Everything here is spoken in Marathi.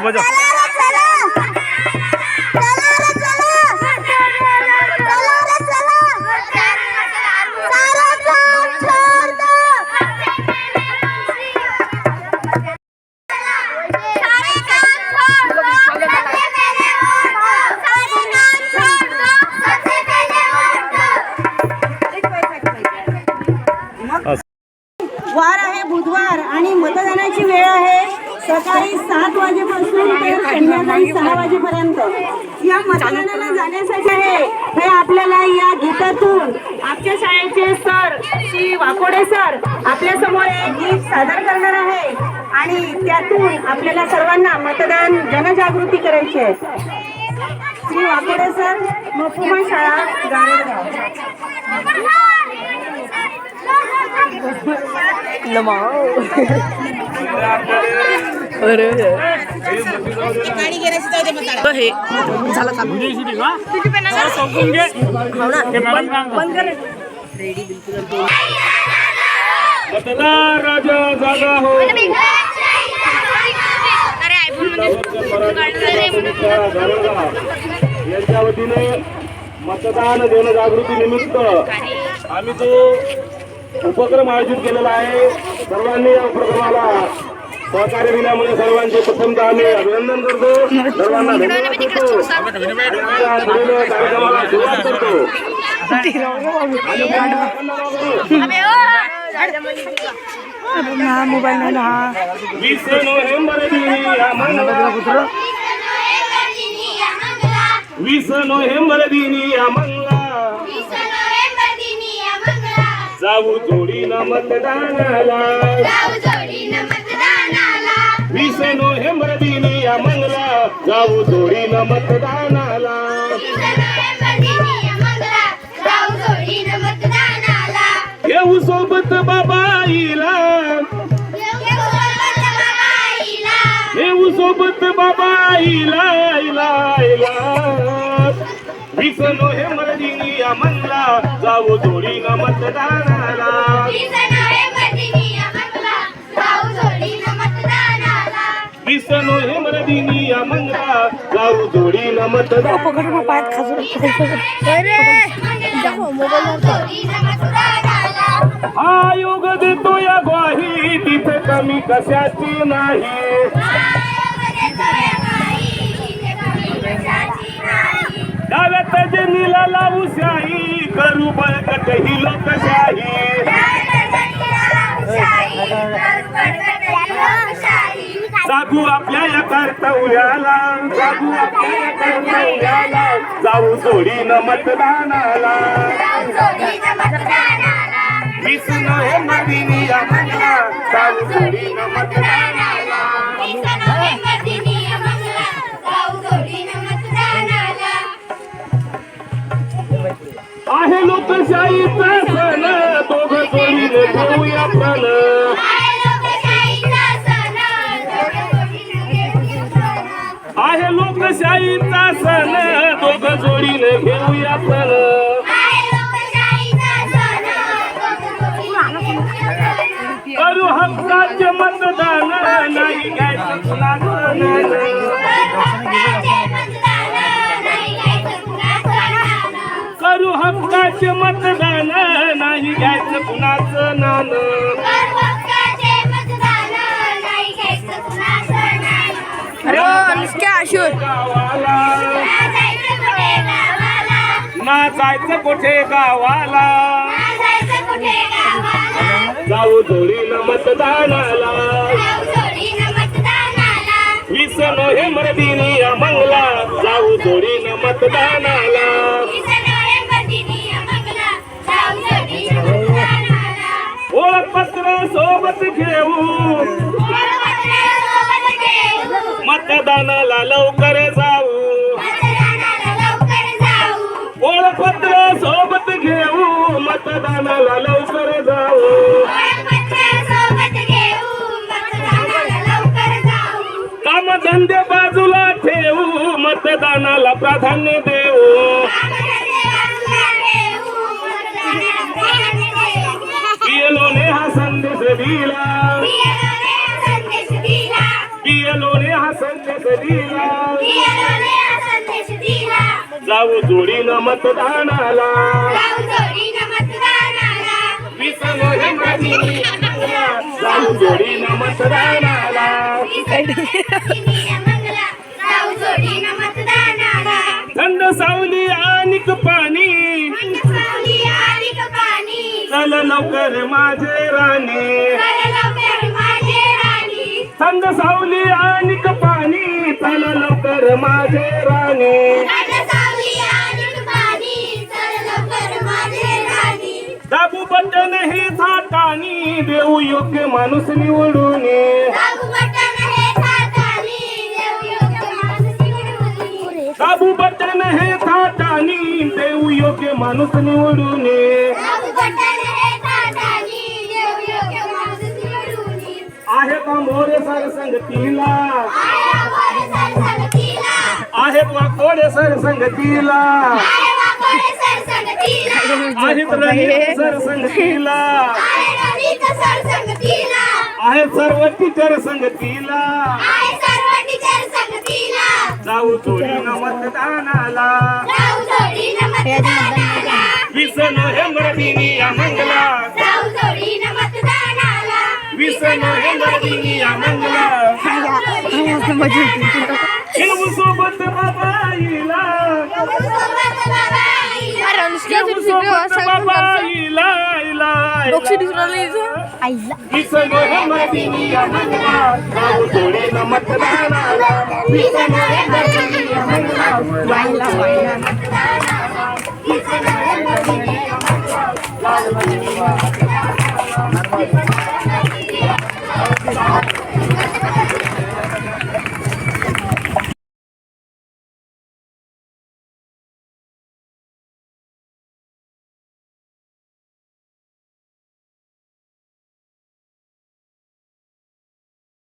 不叫叫。वार आहे बुधवार. आणि मतदानाची वेळ आहे सकाळी सात वाजेपासून ते संध्याकाळी सहा वाजेपर्यंत. या मतदानाला जाण्यासाठी आहे हे आपल्याला या गीतातून आमच्या शाळेचे सर श्री वाकोडे सर आपल्यासमोर एक गीत सादर करणार आहे. आणि त्यातून आपल्याला सर्वांना मतदान जनजागृती करायची आहे. श्री वाकोडे सर मकुमा शाळा हे. झालं का? मतदार राजा जागा हो. यांच्या वतीने मतदान जनजागृती निमित्त आम्ही जो उपक्रम आयोजित केलेला आहे. सर्वांनी या उपक्रमाला सहकार्य दिल्यामुळे सर्वांचे प्रथमतः आम्ही अभिनंदन करतो. सर्वांना धन्यवाद आमच्या पुढील कार्यक्रमाला सुरुवात करतो. मोबाईल वीस नोव्हेंबर वीस नोव्हेंबर दिनी आम्हाला जाऊ जोडीनं मतदानाला. वीस नोव्हेंबर दिनी आम्हाला जाऊ जोडीनं मतदानाला. येऊ सोबत बाबाईला. येऊ सोबत बाबाईला. इला इला वीस नोव्हेंबर दिनी आम्हाला जाऊ जोडीनं मतदानाला. वीस नोव्हेंबर दिनी आम्हाला जाऊ जोडीनं मतदान पकड मग पायात खाजून. हा योग देतो या ग्वाही तिथे कमी कशाची नाही. तू बळकट ही लोकशाही जागू आपल्या या कर्तव्याला जागू आपल्या या कर्तव्याला जाऊ जोडीनं मतदानाला. वीस नोव्हेंबर दिनी आम्हाला जाऊ जोडीनं मतदानाला. लोकशाहीचा सण दोघ जोडीने घेऊया पण आहे लोकशाहीचा सण दोघ जोडीने घेऊया पण करू हक्काचे मतदान नाही घ्यायचं कुणाचं हक्काचे मतदान नाही घ्यायचं कुणाचं नान ना जायचं कुठे गावाला? जाऊ जोडीनं मतदानाला. वीस नोव्हेंबर दिनी मंगला. जाऊ जोडीनं मतदानाला. सोबत घेऊ. मतदानाला लवकर जाऊ. ओळखपत्र सोबत घेऊ. मतदानाला लवकर जाऊ. काम धंदे बाजूला ठेवू मतदानाला प्राधान्य देऊ दिला. पियलोने हा संदेश दिला. जाऊ जोडीनं मतदानाला. जाऊ जोडीनं मतदानाला. थंड सावली आणि पाणी चल लवकर माझे राणी. थंड सावली आणि पाणी चल लवकर माझे राणी. दाबू बटन हे थाटानी देऊ योग्य माणूस निवडून दाबू बटन हे हाताने देऊ योग्य माणूस निवडून आहे का मोरे सर संगतीला? आहेत वाकोडे सर संगतीला. आहेत सर संगतीला. आहेत सर्व टीचर संगतीला. जाऊ जाऊ जोडीनं मतदानाला. वीस नोव्हेंबर दिनी मंगला. वीस नोव्हेंबर दिनी सोबत बाबाईला वीस